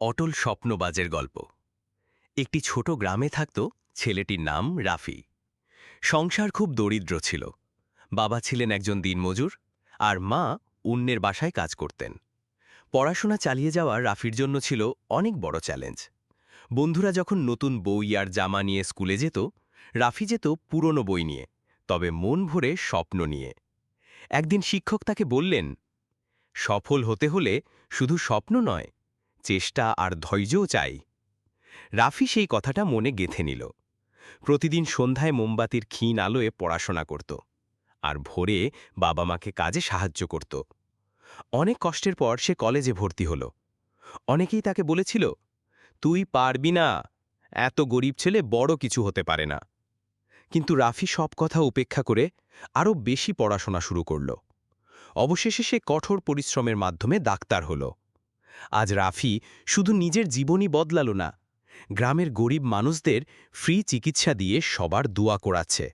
অটল স্বপ্নবাজের গল্প। একটি ছোট গ্রামে থাকত ছেলেটির নাম রাফি। সংসার খুব দরিদ্র ছিল। বাবা ছিলেন একজন দিনমজুর আর মা অন্যের বাসায় কাজ করতেন। পড়াশোনা চালিয়ে যাওয়া রাফির জন্য ছিল অনেক বড় চ্যালেঞ্জ। বন্ধুরা যখন নতুন বই আর জামা নিয়ে স্কুলে যেত, রাফি যেত পুরনো বই নিয়ে, তবে মন ভরে স্বপ্ন নিয়ে। একদিন শিক্ষক তাকে বললেন, সফল হতে হলে শুধু স্বপ্ন নয় চেষ্টা আর ধৈর্যও চাই। রাফি সেই কথাটা মনে গেথে নিল। প্রতিদিন সন্ধ্যায় মোমবাতির ক্ষীণ আলোয় পড়াশোনা করত আর ভোরে বাবা মাকে কাজে সাহায্য করত। অনেক কষ্টের পর সে কলেজে ভর্তি হল। অনেকেই তাকে বলেছিল, তুই পারবি না, এত গরিব ছেলে বড় কিছু হতে পারে না। কিন্তু রাফি সব কথা উপেক্ষা করে আরও বেশি পড়াশোনা শুরু করল। অবশেষে সে কঠোর পরিশ্রমের মাধ্যমে ডাক্তার হল। আজ রাফি শুধু নিজের জীবনই বদলালো না, গ্রামের গরিব মানুষদের ফ্রি চিকিৎসা দিয়ে সবার দোয়া করাচ্ছে।